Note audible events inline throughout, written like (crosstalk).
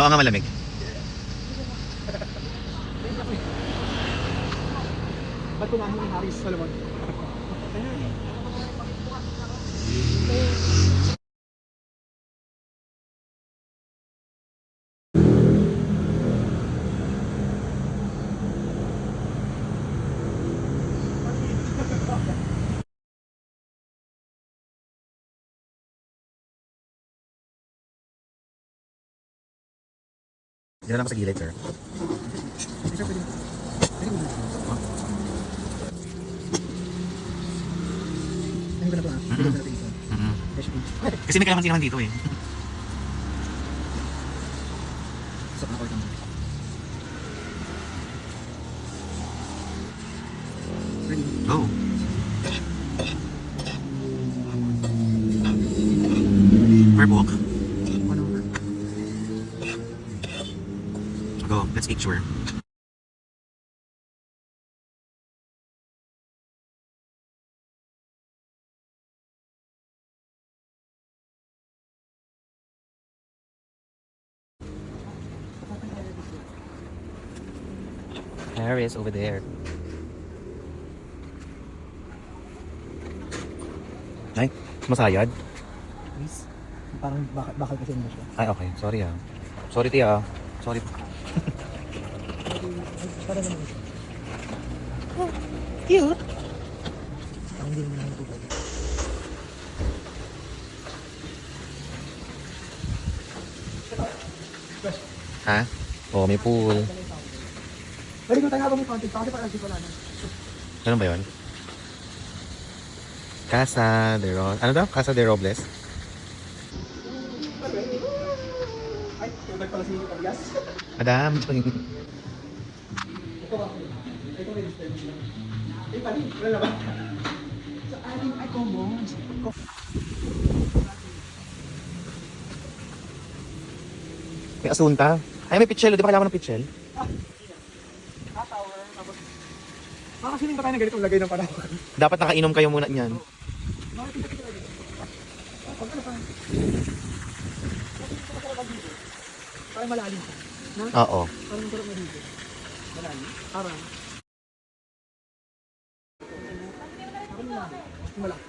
Oo nga malamig. Ba't kunahin ni Haris Salomon? (laughs) Diyan lang ako sa gilid, sir. Ano ba na ito ah? Mhm. Ano ba na ito? Kasi may kalamansi naman dito eh. Sa order mo. Ready? Go. Purple. Sure. Paris over there. Ay, masayad? Please. Parang bakal, bakal kasi mo siya. Ay, okay. Sorry ah. Sorry, tia. Sorry. Para naman siya. Cute. Parang hindi naman ito. Ha? Oo, oh, may pool. Pwede ko tayo habang may content pa kasi parang wala na. Ano ba yun? Casa de Ro... Ano daw? Casa de Robles? Ay, tunag pala si Tobias. Madam. Ito ba? Ito may display mo. Eh, pali. Wala ba? Sa ating ay commons. May asunta. Ay, may pitchel. Di ba kailangan ng pitchel? Ah, tower. Tapos... Baka siling pa tayo ng ganitong lagay ng panahon. Dapat nakainom kayo muna niyan. Bakit hindi kita lagay? Ah, pag ano pa? Parang malalim. Na? Oo. Parang masarap na dito. Malalim. Malaki.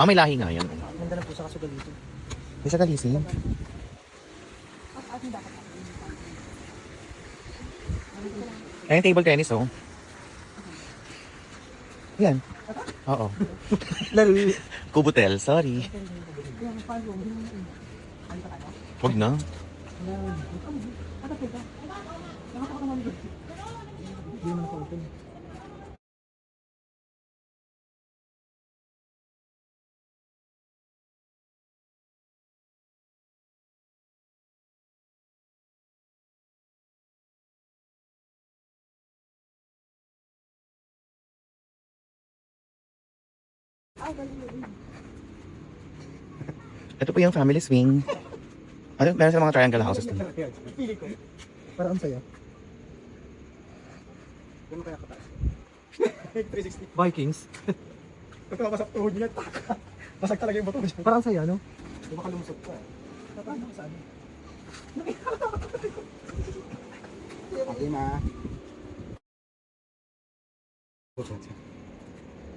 Ah, may lahi nga yan. Ganda ng pusa kasugal dito. May sa talising. Ay, yung table tennis, oh. Yan. Oo. Lalo. Kubutel, sorry. Na? Huwag na. Hindi naman ako open. Ito po yung family swing. (laughs) Ano, meron sa mga triangle houses dun. Pili ko. Para ang saya. Gano'n kaya kataas? 360. Vikings. Pagka masak tuhod niya, taka. Basag talaga yung bato niya. Parang saya, no? Di ba kalumusot ka? Paano ka saan? Okay, ma.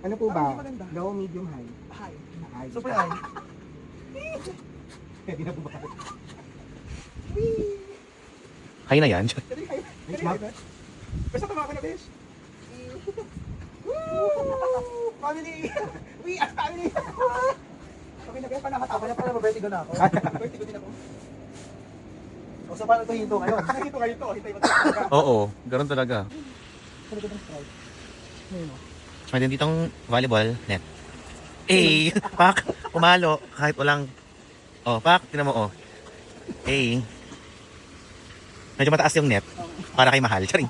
Ano po ba? Low, medium, high? High. High. Super high. (laughs) Pwede na po ba? Hay na yan. Pwede. Pwede ba? Basta tama ka na, besh. Woo! Family! We are family! Okay na kaya pa nakatawa na pala mavertigo na ako. Vertigo din ako. O so paano ito hinto ngayon? Hinto kayo ito. Hintay mo. Oo, ganoon talaga. Ano ba itong strike? Ngayon o. Ditong volleyball net. Eh, pak, pumalo kahit walang Oh, pak, tingnan mo oh. Eh. Medyo mataas yung net para kay mahal. Charing.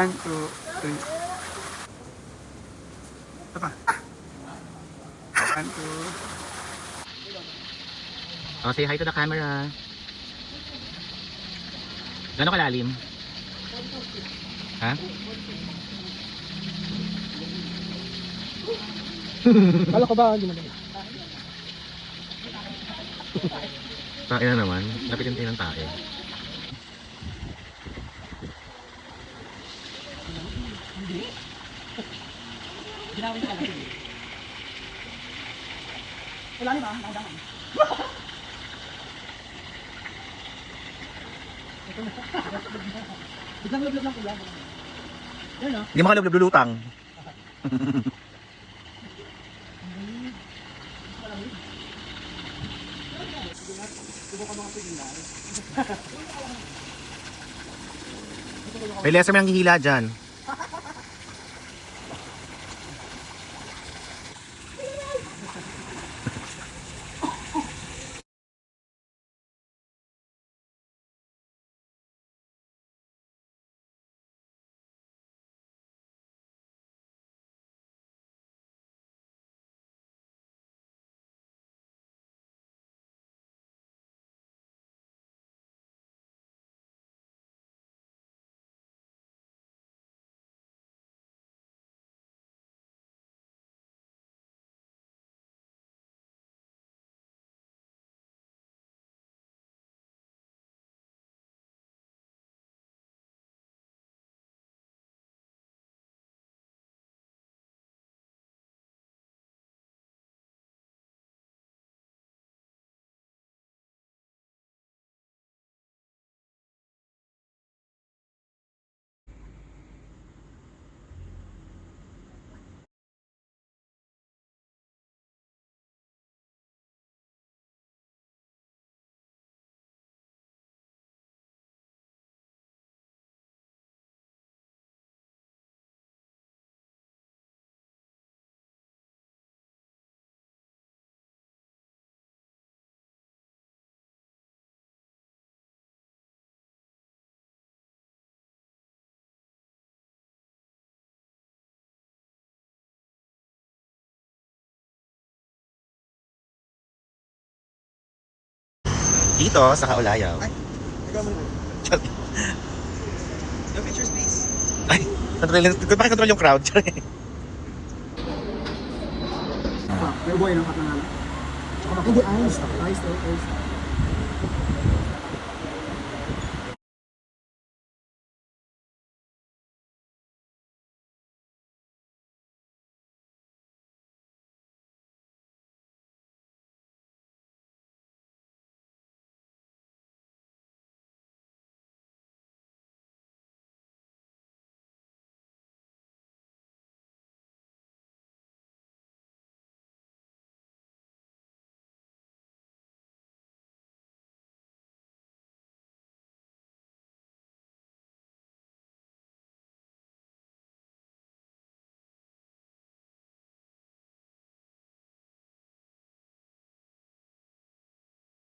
One, two, three. Ito pa. One, two. Oh, say hi to the camera. Gano'ng kalalim? Ha? (laughs) Kala ko ba, hindi mo Tae na naman. Lapitin tayo ng tae. Wala ni ba? Nakadangan. (laughs) Biglang lublob lang kuya. Yan ah. Hindi makalulutang. (laughs) May lesson may nanghihila dyan. Dito sa Kaulayaw. Ikaw mo Yung picture space. Ay, control, bakit control yung crowd? Ah, pero buhay lang kat na. Hindi, ayos. Ayos, ayos.